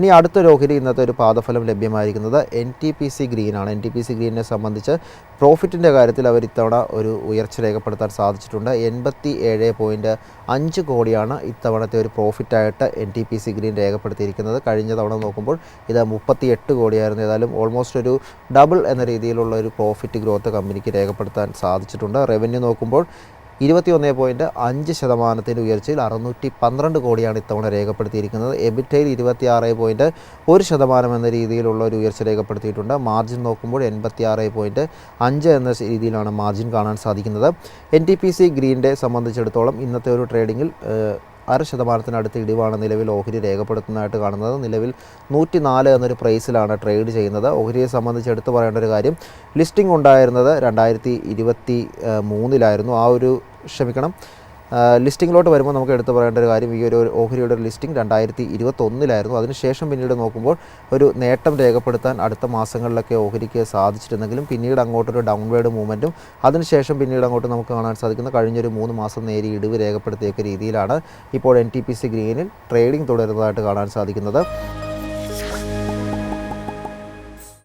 ഇനി അടുത്ത ഓഹരി ഇന്നത്തെ ഒരു പാദഫലം ലഭ്യമായിരിക്കുന്നത് എൻ ടി പി സി ഗ്രീനാണ് എൻ ടി പി സി ഗ്രീനിനെ സംബന്ധിച്ച് പ്രോഫിറ്റിന്റെ കാര്യത്തിൽ അവർ ഇത്തവണ ഒരു ഉയർച്ച രേഖപ്പെടുത്താൻ സാധിച്ചിട്ടുണ്ട്. എൺപത്തി ഏഴ് പോയിന്റ് അഞ്ച് കോടിയാണ് ഇത്തവണത്തെ ഒരു പ്രോഫിറ്റായിട്ട് N T P C green രേഖപ്പെടുത്തിയിരിക്കുന്നത്. കഴിഞ്ഞ തവണ നോക്കുമ്പോൾ ഇത് മുപ്പത്തി എട്ട് കോടിയായിരുന്നു. ഏതായാലും ഓൾമോസ്റ്റ് ഒരു ഡബിൾ എന്ന രീതിയിലുള്ള ഒരു പ്രോഫിറ്റ് ഗ്രോത്ത് കമ്പനിക്ക് രേഖപ്പെടുത്താൻ സാധിച്ചിട്ടുണ്ട്. റവന്യൂ നോക്കുമ്പോൾ ഇരുപത്തിയൊന്ന് പോയിന്റ് അഞ്ച് ശതമാനത്തിന്റെ ഉയർച്ചയിൽ അറുന്നൂറ്റി പന്ത്രണ്ട് കോടിയാണ് ഇത്തവണ രേഖപ്പെടുത്തിയിരിക്കുന്നത്. എബിറ്റയിൽ ഇരുപത്തിയാറ് പോയിന്റ് ഒരു ശതമാനം എന്ന രീതിയിലുള്ള ഒരു ഉയർച്ച രേഖപ്പെടുത്തിയിട്ടുണ്ട്. മാർജിൻ നോക്കുമ്പോൾ എൺപത്തിയാറ് പോയിന്റ് അഞ്ച് എന്ന രീതിയിലാണ് മാർജിൻ കാണാൻ സാധിക്കുന്നത്. എൻ ടി പി സി ഗ്രീന്റെ സംബന്ധിച്ചിടത്തോളം ഇന്നത്തെ ഒരു ട്രേഡിങ്ങിൽ അര ശതമാനത്തിനടുത്ത് ഇടിവാണ് നിലവിൽ ഓഹരി രേഖപ്പെടുത്തുന്നതായിട്ട് കാണുന്നത്. നിലവിൽ നൂറ്റി നാല് എന്നൊരു പ്രൈസിലാണ് ട്രേഡ് ചെയ്യുന്നത്. ഓഹരിയെ സംബന്ധിച്ച് എടുത്തു പറയേണ്ട ഒരു കാര്യം ലിസ്റ്റിംഗ് ഉണ്ടായിരുന്നത് രണ്ടായിരത്തി ഇരുപത്തി മൂന്നിലായിരുന്നു. ആ ഒരു ക്ഷമിക്കണം. ലിസ്റ്റിങ്ങിലോട്ട് വരുമ്പോൾ നമുക്ക് എടുത്തു പറയേണ്ട ഒരു കാര്യം ഈ ഒരു ഓഹരിയുടെ ലിസ്റ്റിംഗ് രണ്ടായിരത്തി ഇരുപത്തൊന്നിലായിരുന്നു അതിനുശേഷം പിന്നീട് നോക്കുമ്പോൾ ഒരു നേട്ടം രേഖപ്പെടുത്താൻ അടുത്ത മാസങ്ങളിലൊക്കെ ഓഹരിക്ക് സാധിച്ചിരുന്നെങ്കിലും പിന്നീട് അങ്ങോട്ടൊരു ഡൗൺവേഡ് മൂവ്മെന്റും അതിനുശേഷം പിന്നീട് അങ്ങോട്ട് നമുക്ക് കാണാൻ സാധിക്കുന്ന കഴിഞ്ഞൊരു മൂന്ന് മാസം നേരി ഇടിവ് രേഖപ്പെടുത്തിയൊക്കെ രീതിയിലാണ് ഇപ്പോൾ എൻ ടി പി സി ഗ്രീനിൽ ട്രേഡിംഗ് തുടരുന്നതായിട്ട് കാണാൻ സാധിക്കുന്നത്.